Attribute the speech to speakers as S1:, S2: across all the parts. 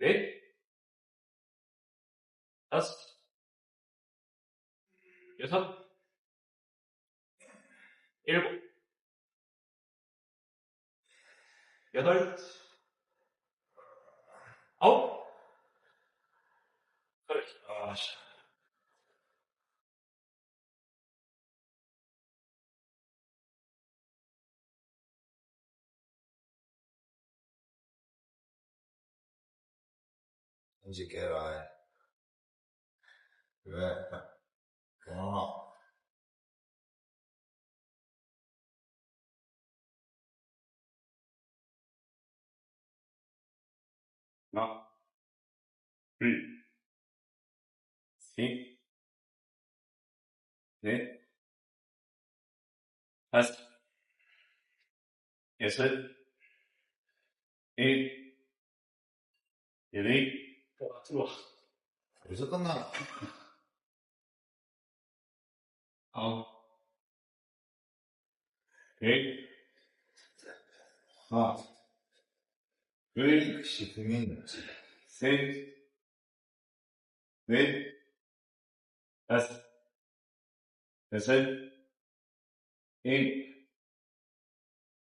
S1: 넷, 다섯, 여섯, 일곱, 여덟, 아홉, 그래. 아, 씨.
S2: 이제 깨라. 왜? 어.
S1: 하나, 둘, 셋, 넷, 다섯, 여섯, 일, 여덟, 와, 들어와.
S2: 벌써 끝나?
S1: 아홉, 열,
S2: 아,
S1: 둘,
S2: 역시 금융.
S1: 셋, 넷, 다섯, 여섯, 일,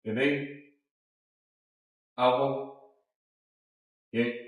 S1: 여덟, 아홉, 열,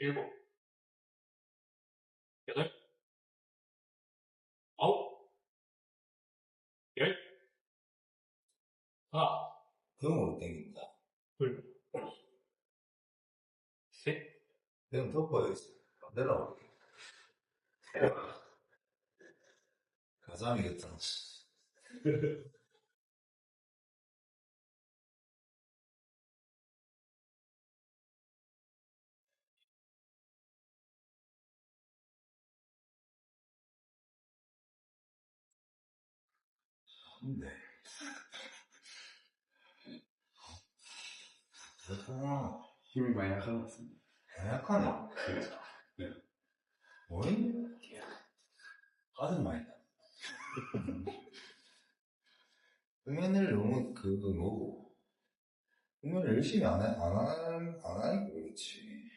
S1: 일곱, 여덟, 아홉, 열, 하나,
S2: 병으로 땡긴다.
S1: 둘, 셋,
S2: 병 덮어야지. 내려오. 가자미겠다. 네. 그렇구나.
S1: 힘이 많이 약한 것 같습니다.
S2: 약하네.
S1: 네.
S2: 뭐니? 가슴 많이 나. 응연을 너무 그 뭐고 응연을 열심히 안, 해, 안, 하, 안 하니까 그렇지.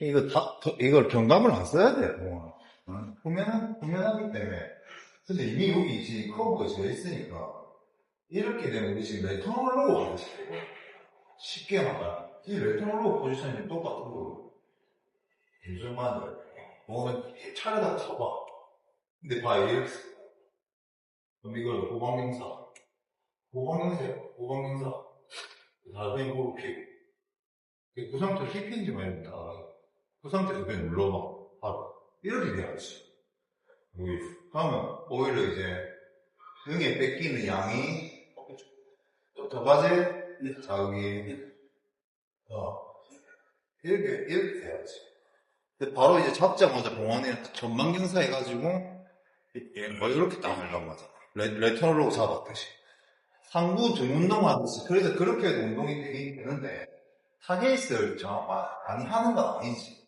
S2: 이거 다, 더- 이걸 경감을 안 써야 돼, 뭐. 응? 후면, 후면하기 때문에. 근데 이미 여기 지금 커브가 져 있으니까, 이렇게 되면 우리 지금 레터널 로고 하고 싶어. 쉽게 말하면. 이 레터널 로고 포지션이 똑같은 거. 해. 뭐, 차려다 쳐봐. 근데 봐, 이렇게. 그럼 이걸 호방명사. 호방명사야, 호방명사. 나중에 무릎 피고. 그 상태로 힙힌지 말입니다. 그 상태에서 그냥 눌러봐. 바로. 이렇게 돼야지. 여기. 그러면 오히려 이제 등에 뺏기는 양이 또더 가지? 자, 여기. 어. 이렇게, 이렇게 돼야지. 근데 바로 이제 잡자마자 봉환이 전방 경사 해가지고 예, 뭐 이렇게 딱 하려고 하잖아. 레, 레터널로 잡았듯이. 상부 등 운동 하듯이. 그래서 그렇게 해도 운동이 되긴 되는데 타겟을 정 많이 하는 건 아니지.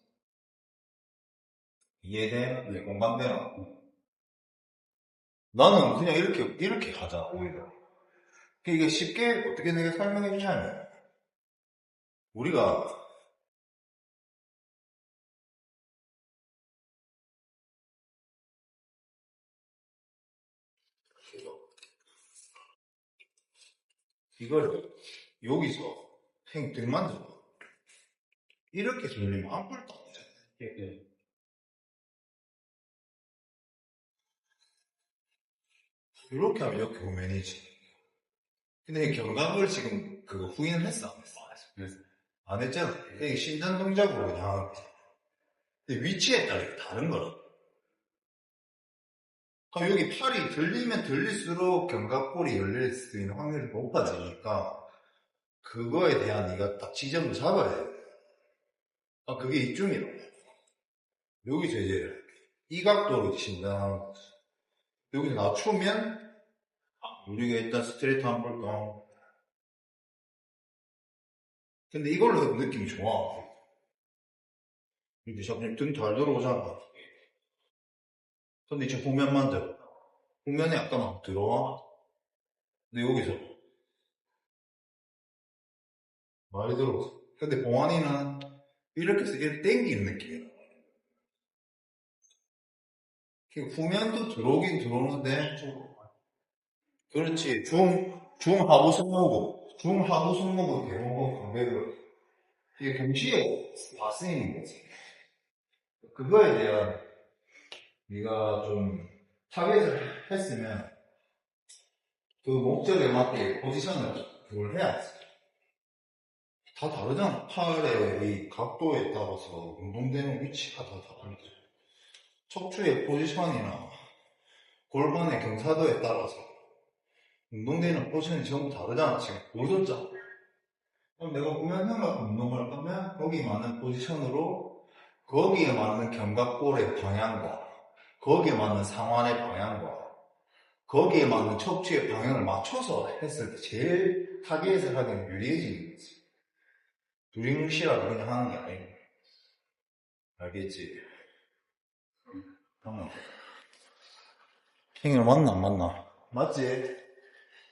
S2: 이해돼? 네, 공감되나? 나는 그냥 이렇게 이렇게 가자 오히려. 이게 쉽게 어떻게 내가 설명해 주냐면 우리가 이걸 여기서 행 들만져 이렇게 돌리면 안 되잖아.
S1: 예, 예.
S2: 이렇게 하면 이렇게 보면 이지. 근데 이 경감을 지금 그거 후인을 했어 안 했어?
S1: 그래서
S2: 안 했잖아. 이게 신전 동작으로 그냥. 근데 위치에 따라 다른 거라. 그럼 여기 팔이 들리면 들릴수록 견갑골이 열릴 수 있는 확률이 높아지니까 그거에 대한 네가 딱 지점을 잡아야 돼. 아 그게 이쯤이라고. 여기서 이제 이 각도로 진단하는 거지. 여기서 낮추면 아, 우리가 일단 스트레이트 한번 볼까. 근데 이걸로 해도 느낌이 좋아. 이렇게 자꾸 등잘 들어오잖아. 근데 지금 후면만 들어. 후면에 약간 막 들어와. 근데 여기서 많이 들어오어. 근데 봉환이는 이렇게 해서 땡기는 느낌이야. 그 후면도 들어오긴 들어오는데 그렇지. 중 중하부 승모근 중하부 승모근 대부분 관계를 이게 동시에 다 쓰이는 거지? 그거에 대한 네가 좀 타겟을 했으면 그 목적에 맞게 포지션을 그걸 해야지. 다 다르잖아. 팔의 이 각도에 따라서 운동되는 위치가 다 다르지 척추의 포지션이나 골반의 경사도에 따라서 운동되는 포지션이 전부 다르잖아, 지금. 보셨죠? 그럼 내가 공연형과 운동을 하면 거기 맞는 포지션으로 거기에 맞는 견갑골의 방향과 거기에 맞는 상완의 방향과 거기에 맞는 척추의 방향을 맞춰서 했을 때 제일 타겟을 하기는 유리해지는 거지. 두리뭉실하게 그냥 하는 게 아니고. 알겠지? 어. 행위를 맞나 안 맞나? 맞지?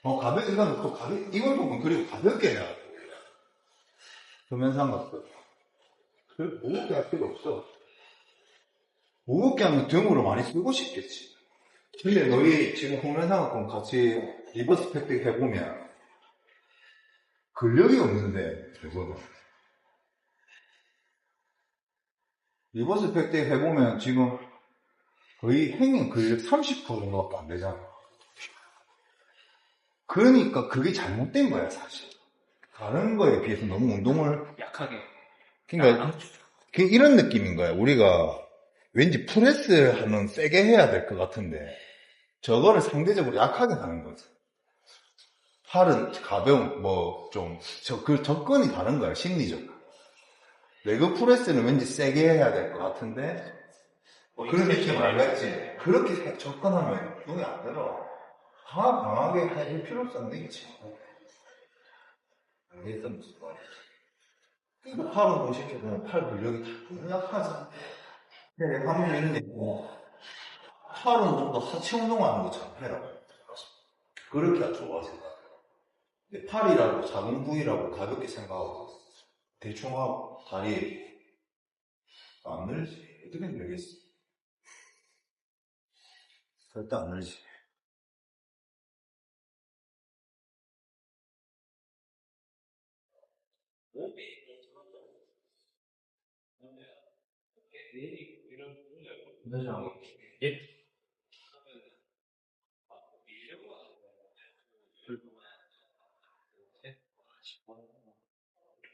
S2: 어 가볍게 이건 또 가볍 이걸 보면 그리고 가볍게 해야 돼. 금연삼각도. 그 무겁게 할 필요 없어. 무겁게 하면 등으로 많이 쓰고 싶겠지. 근데 너희 지금 홍면삼각권 같이 리버스 팩트 해보면 근력이 없는데 그거는 리버스 팩트 해보면 지금 거 의 행인 근력 30% 정도밖에 안 되잖아. 그러니까 그게 잘못된 거야, 사실. 다른 거에 비해서 너무 운동을,
S1: 약하게.
S2: 그러니까, 그 이런 느낌인 거야. 우리가 왠지 프레스 하면 세게 해야 될 것 같은데, 저거를 상대적으로 약하게 하는 거지. 팔은 가벼운, 뭐, 좀, 저, 그 접근이 다른 거야, 심리적으로. 레그 프레스는 왠지 세게 해야 될 것 같은데, 그런 느낌 알겠지? 그렇게 접근하면 눈이 안 들어. 다 강하게 할 필요도 안 되겠지. 알겠어, 무슨 말이지. 팔은 보시켜보면 팔 근력이 너무 약하잖아. 근데 내가 한번 이런 얘기 있고, 팔은 좀 더 하체 운동하는 것처럼 해라. 그렇게 좋아서. 근데 팔이라고 작은 부위라고 가볍게 생각하고, 대충 하고, 다리, 안 늘지. 어떻게 늘겠어? 절대 안 늘지.
S1: 예.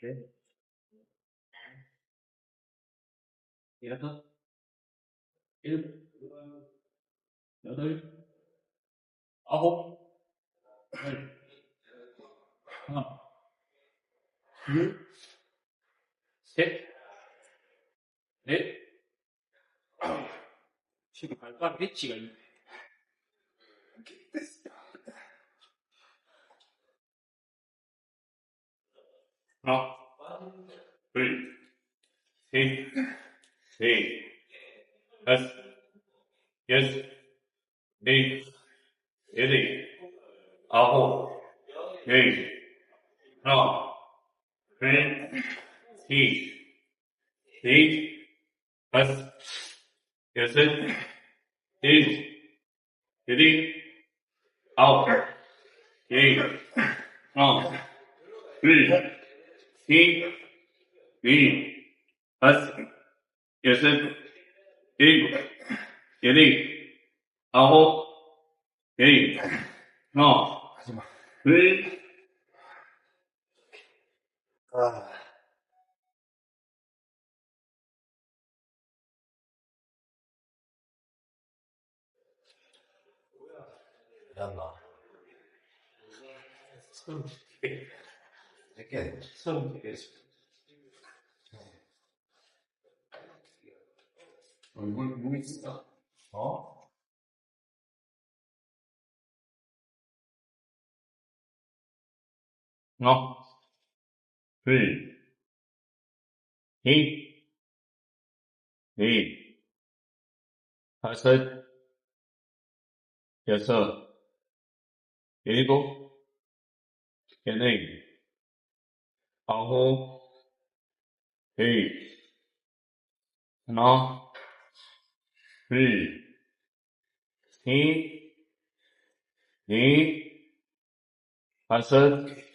S1: 네. 일어서. 일, 여덟, 아홉, 열, 하나, 둘, 셋, 넷, 지금 발가락 엣지가 있네. 하나, 둘, 셋, 넷, 다섯, 여섯, 넷, 여덟, 아홉, 열, 하나, 둘, 셋, 넷, 다섯, 여섯, 넷, 여덟, 아홉, 열, 하 아홉, 열, 하나,
S2: 하지마.
S1: 둘,
S2: 아. 였나?
S1: 서른 개,
S2: 이렇게
S1: 서른 개. 얼굴 뭐 있을까?
S2: 어?
S1: 하나, 둘, 셋, 넷, 다섯, 여섯, 일곱, 여덟, 아홉, 열, 하나, 둘, 셋, 넷, 다섯,